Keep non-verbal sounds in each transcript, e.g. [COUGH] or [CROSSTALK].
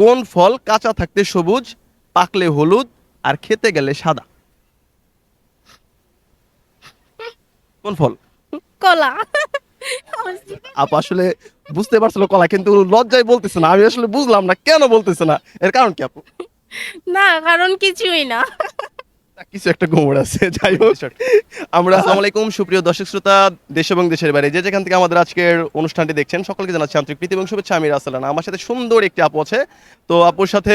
কোন ফল কাঁচা থাকতে সবুজ পাকলে হলুদ আর খেতে গেলে সাদা? কোন ফল? কলা। আপ আসলে বুঝতে পারছিল কলা কিন্তু লজ্জায় বলতেছে না। আমি আসলে বুঝলাম না কেন বলতেছে না? এর কারণ কি আপু? না কারণ কিছুই না। না, কিছু একটা গোমর আছে [LAUGHS] যাই হোক। আমরা আসসালামু আলাইকুম সুপ্রিয় দর্শক শ্রোতা দেশ এবং দেশের বাইরে যে যেখান থেকে আমাদের আজকের অনুষ্ঠানটি দেখছেন সকলকে জানাচ্ছি আন্তরিক প্রীতি এবং শুভেচ্ছা। আমি রাসেলানা আমার সাথে সুন্দর একটি আপু আছে। তো আপুর সাথে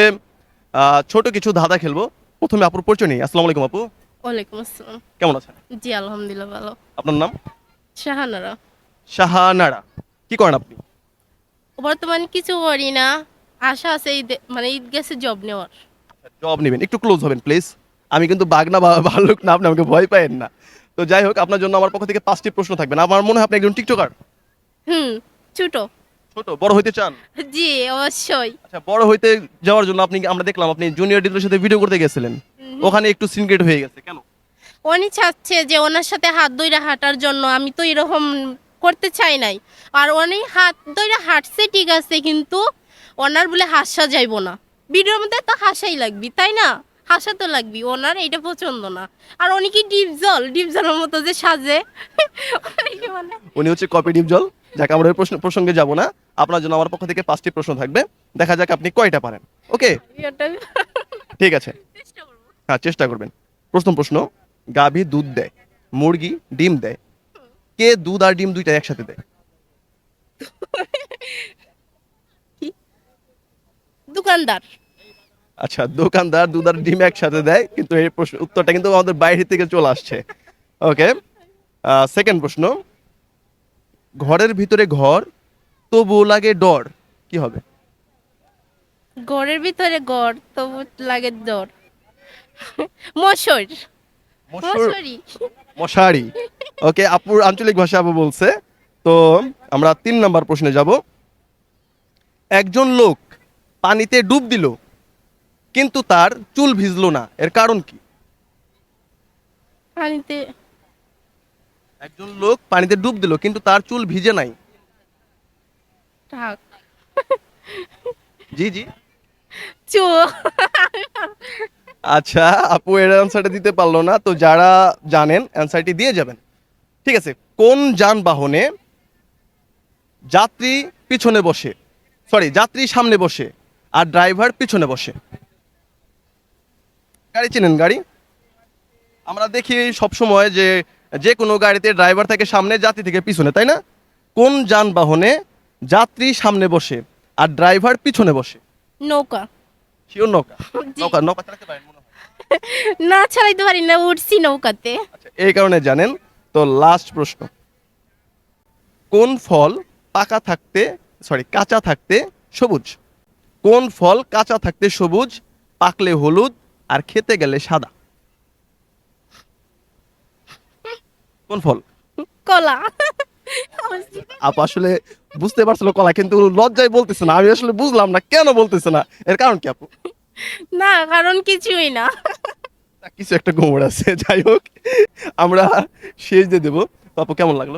ছোট কিছু ধাঁধা খেলব। প্রথমে আপুর পরিচয় নেই আসসালামু আলাইকুম আপু। ওয়ালাইকুম আসসালাম। কেমন আছেন? জি আলহামদুলিল্লাহ ভালো। আপনার নাম? শাহানারা। শাহানারা। কি করেন আপনি? বর্তমানে কিছু করি না। আশা আছে মানে ঈদ গেছে জব নেওয়ার। জব নেবেন। একটু ক্লোজ হবেন প্লিজ আমি কিন্তু বাগনা বা ভাল্লুক না আপনি আমাকে ভয় পায়েন না। তো যাই হোক আপনার জন্য আমার পক্ষ থেকে পাঁচটি প্রশ্ন থাকবে। না আমার মনে হয় আপনি একজন টিকটকার। হুম ছোট। ছোট বড় হইতে চান? জি অবশ্যই। আচ্ছা বড় হইতে যাওয়ার জন্য আপনি আমরা দেখলাম আপনি জুনিয়র ডিদের সাথে ভিডিও করতে গেছিলেন। ওখানে একটু সিনক্রেট হয়ে গেছে কেন? উনি চাচ্ছে যে ওনার সাথে হাত ধইরা হাঁটার জন্য আমি তো এরকম করতে চাই নাই। আর উনি হাত ধইরা হাঁটছে ঠিক আছে কিন্তু ওনার বলে হাসা যাইব না। ভিডিওর মধ্যে তো হাসাই লাগবি তাই না? হাসা তো লাগবি ওনার এটা পছন্দ না। আর উনি কি ডিপ জল? ডিপ জলের মতো যে সাজে। উনি মানে হচ্ছে কপি ডিপ জল যাকে আমরা ওই প্রশ্ন প্রসঙ্গে যাব না। আপনার জন্য আমার পক্ষ থেকে পাঁচটি প্রশ্ন থাকবে। দেখা যাক আপনি কয়টা পারেন। ওকে? ঠিক আছে। হ্যাঁ চেষ্টা করবেন। প্রথম প্রশ্ন গাভী দুধ দেয় মুরগি ডিম দেয়। কে দুধ আর ডিম দুইটা একসাথে দেয়? দোকানদার। আচ্ছা দোকানদার দুধ আর ডিম একসাথে দেয় কিন্তু এই প্রশ্ন উত্তরটা কিন্তু আমাদের বাইরে থেকে চলে আসছে। ওকে সেকেন্ড প্রশ্ন। ঘরের ভিতরে ঘর তবু লাগে ডর কি হবে? ঘরের ভিতরে গড় তবু লাগে দর মশর। মশুর? মশারি। ওকে আপুর আঞ্চলিক ভাষা আপু বলছে তো আমরা তিন নাম্বার প্রশ্নে যাব। একজন লোক পানিতে ডুব দিল কিন্তু তার চুল ভিজলো না। এর কারণ কি? পানিতে একজন লোক পানিতে ডুব দিল কিন্তু তার চুল ভিজে নাই। থাক। জি জি। আচ্ছা আপু এর অ্যান্সারটা দিতে পারল না তো যারা জানেন অ্যান্সারটি দিয়ে যাবেন। ঠিক আছে কোন যানবাহনে যাত্রী পিছনে বসে? সরি যাত্রী সামনে বসে আর ড্রাইভার পিছনে বসে। গাড়ি চেনেন গাড়ি? আমরা দেখি সব সময় যে যে কোনো গাড়িতে ড্রাইভার থাকে সামনে যাত্রী থেকে পিছনে তাই না? কোন যানবাহনে যাত্রী সামনে বসে আর ড্রাইভার পিছনে বসে? নৌকা। শিওর নৌকা। নৌকা নৌকা চালাতে পারেন মনে হয়। [LAUGHS] না ছাড়াইতে পারি না উঠছি নৌকাতে। আচ্ছা এই কারণে জানেন তো লাস্ট প্রশ্ন। কোন ফল পাকা থাকতে সরি কাঁচা থাকতে সবুজ? কোন ফল কাঁচা থাকতে সবুজ পাকলে হলুদ আর খেতে গেলে সাদা। কোন ফল? কলা। আপ আসলে বুঝতে পারছিল কলা কিন্তু লজ্জায় বলতেছে না। আমি আসলে বুঝলাম না কেন বলতেছে না? এর কারণ কি আপু? না কারণ কিছুই না। কিছু একটা গোমর আছে যাই হোক। আমরা শেষ দিয়ে দেবো। আপু কেমন লাগল?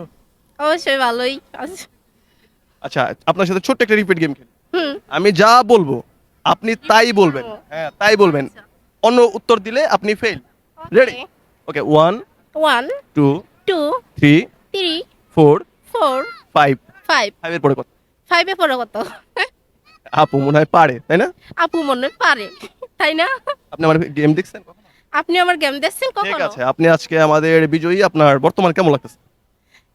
অবশ্যই ভালোই। আচ্ছা আপনার সাথে ছোট্ট একটা রিপিট গেম খেলি। আমি যা বলব আপনি তাই বলবেন। হ্যাঁ। তাই বলবেন। অন্য উত্তর দিলে আপনি fail ready okay one one two two three three four four five five ফাইভের পরে কত? ফাইভে পড়ে কত? আপু মনে হয় পারে তাই না? আপু মনে হয় পারে তাই না? আপনি আমার গেম দেখছেন আপনি আমার গেম দেখছেন কখনো? ঠিক আছে আপনি আজকে আমাদের বিজয়ী আপনার বর্তমান কেমন লাগতেছে?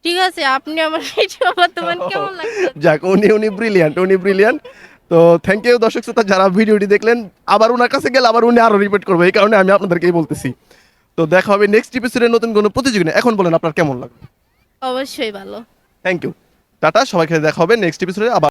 ঠিক আছে আপনি আমার [LAUGHS] ভিডিও বর্তমান কেমন লাগছে যাক উনি উনি ব্রিলিয়ান্ট উনি ব্রিলিয়ান্ট তো থ্যাংক ইউ দর্শক শ্রোতা যারা ভিডিওটি দেখলেন আবার ওনার কাছে গেলে আবার উনি আরও রিপিট করব এই কারণে আমি আপনাদেরকেই বলতেছি। তো দেখা হবে নেক্সট এপিসোডে নতুন কোনো প্রতিযোগিতা এখন বলেন আপনার কেমন লাগবে অবশ্যই ভালো। থ্যাংক ইউ টাটা সবাইকে দেখা হবে নেক্সট এপিসোডে আবার